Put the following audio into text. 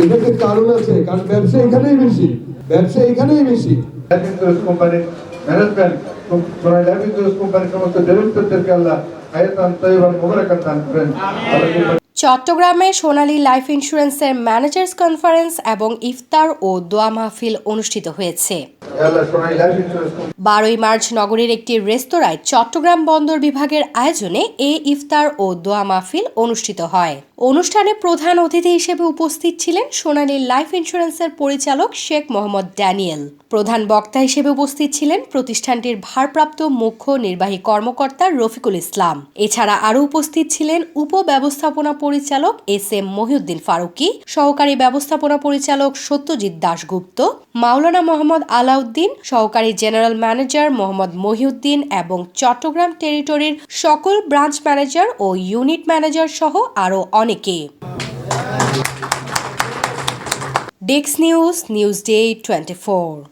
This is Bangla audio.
এটাতে কারণ আছে কারণ ব্যবসা এখানেই বেশি ব্যবসা এখানেই বেশি। কোম্পানির ম্যানেজমেন্ট চট্টগ্রামে সোনালী লাইফ ইন্স্যুরেন্সের ম্যানেজার্স কনফারেন্স এবং ইফতার ও দোয়া মাহফিল অনুষ্ঠিত হয়েছে। বারোই মার্চ নগরীর একটি রেস্তোরাঁয় চট্টগ্রাম বন্দর বিভাগের আয়োজনে এ ইফতার ও দোয়া মাহফিল অনুষ্ঠিত হয়। অনুষ্ঠানে প্রধান অতিথি হিসেবে উপস্থিত ছিলেন সোনালী লাইফ ইন্স্যুরেন্সের পরিচালক শেখ মোহাম্মদ ড্যানিয়েল। প্রধান বক্তা হিসেবে উপস্থিত ছিলেন প্রতিষ্ঠানটির ভারপ্রাপ্ত মুখ্য নির্বাহী কর্মকর্তা রফিকুল ইসলাম। এছাড়া আরও উপস্থিত ছিলেন উপব্যবস্থাপনা পরিচালক এস এম মহিউদ্দিন ফারুকি, সহকারী ব্যবস্থাপনা পরিচালক সত্যজিৎ দাশগুপ্ত, মাওলানা মোহাম্মদ আলাউদ্দিন, সহকারী জেনারেল ম্যানেজার মোহাম্মদ মহিউদ্দিন এবং চট্টগ্রাম টেরিটরির সকল ব্রাঞ্চ ম্যানেজার ও ইউনিট ম্যানেজার সহ আরও অনেকে। ಮಾಣಿಕೆ ಡಿಕ್ಸ್ news news day twenty four